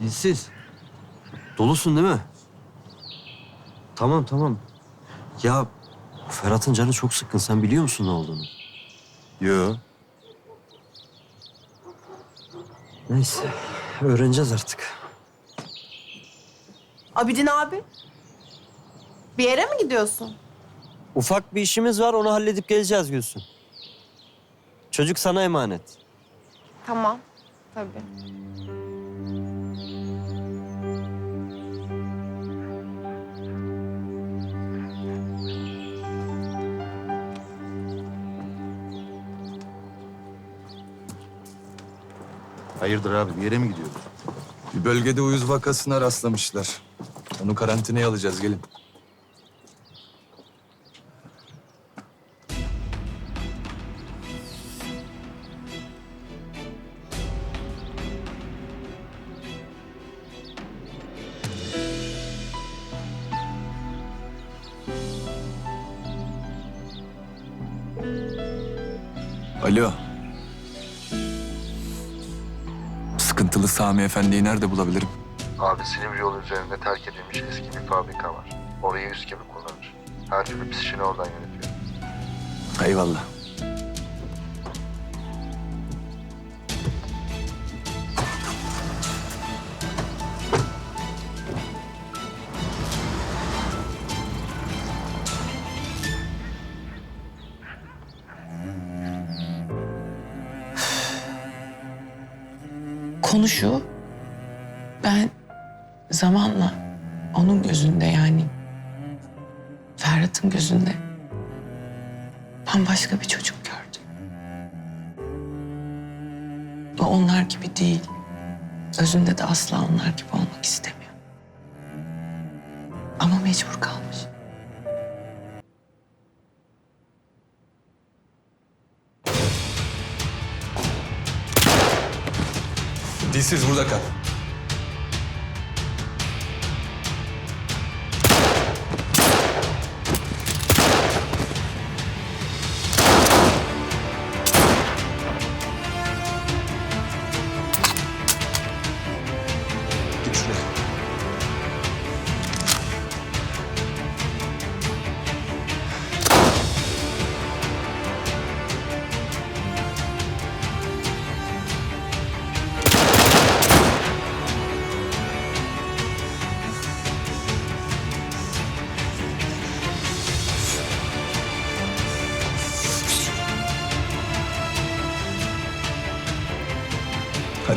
Dilsiz. Dolusun değil mi? Tamam tamam. Ya Ferhat'ın canı çok sıkkın. Sen biliyor musun ne olduğunu? Yo. Neyse. Öğreneceğiz artık. Abidin abi. Bir yere mi gidiyorsun? Ufak bir işimiz var. Onu halledip geleceğiz Gülsün. Çocuk sana emanet. Tamam. Tabii. Hayırdır abi bir yere mi gidiyoruz? Bir bölgede uyuz vakasına rastlamışlar. Onu karantinaya alacağız gelin. Alo. Sıkıntılı Sami Efendi'yi nerede bulabilirim? Abi Silivri yolu üzerinde terk edilmiş eski bir fabrika var. Orayı üst gibi kullanır. Her türlü pis işini oradan yönetiyor. Eyvallah. Konu. Ben zamanla onun gözünde yani Ferhat'ın gözünde bambaşka bir çocuk gördüm. O onlar gibi değil. Özünde de asla onlar gibi olmak istemiyor. Ama mecbur kalmış. Dilsiz burada kal.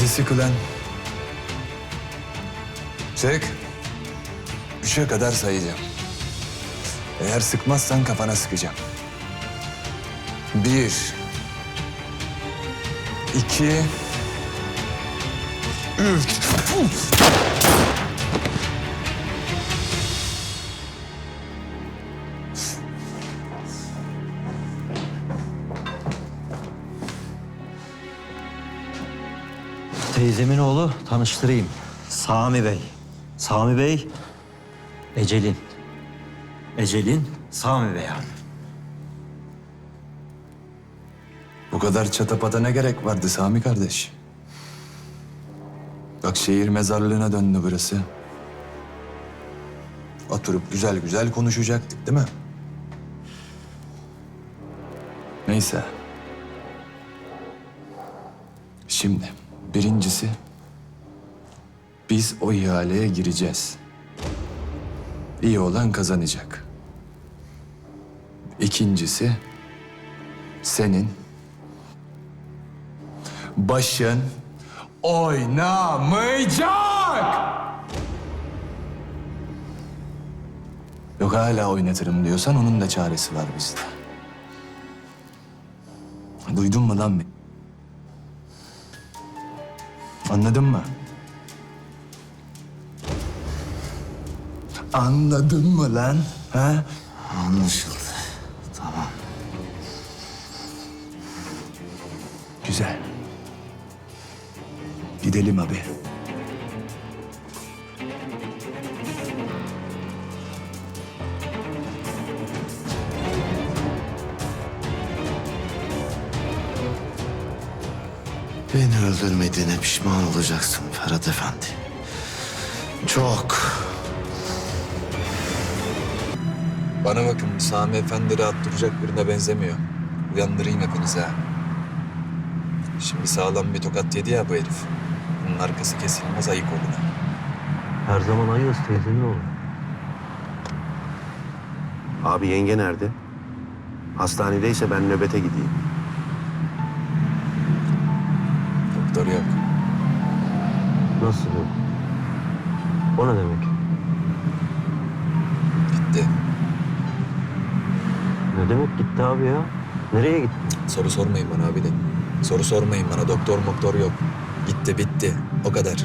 Hadi sık ulan. Sık. Üçe kadar sayacağım. Eğer sıkmazsan kafana sıkacağım. Bir. iki, Üç. Teyzemin oğlu tanıştırayım. Sami Bey. Sami Bey, Ecelin. Ecelin, Sami Bey abi. Bu kadar çatapata ne gerek vardı Sami kardeş? Bak şehir mezarlığına döndü burası. Oturup güzel güzel konuşacaktık değil mi? Neyse. Şimdi birincisi biz o ihaleye gireceğiz. İyi olan kazanacak. İkincisi senin başın oynamayacak. Yok hala oynatırım diyorsan onun da çaresi var bizde. Duydun mu lan beni? Anladın mı? Anladın mı lan? Ha? Anlaşıldı. Tamam. Güzel. Gidelim abi. Beni öldürmediğine pişman olacaksın Ferhat Efendi. Çok. Bana bakın Sami Efendi rahat duracak birine benzemiyor. Uyandırayım hepinizi ha. Şimdi sağlam bir tokat yedi ya bu herif. Bunun arkası kesilmez ayık olun. ha. Her zaman ayız teyzenin oğlu. Abi yenge nerede? Hastanedeyse ben nöbete gideyim. Doktor yok. Nasıl yok? O ne demek? Gitti. Ne demek gitti abi ya? Nereye gitti? Soru sormayın bana abi de. Soru sormayın bana. Doktor moktor yok. Gitti bitti. O kadar.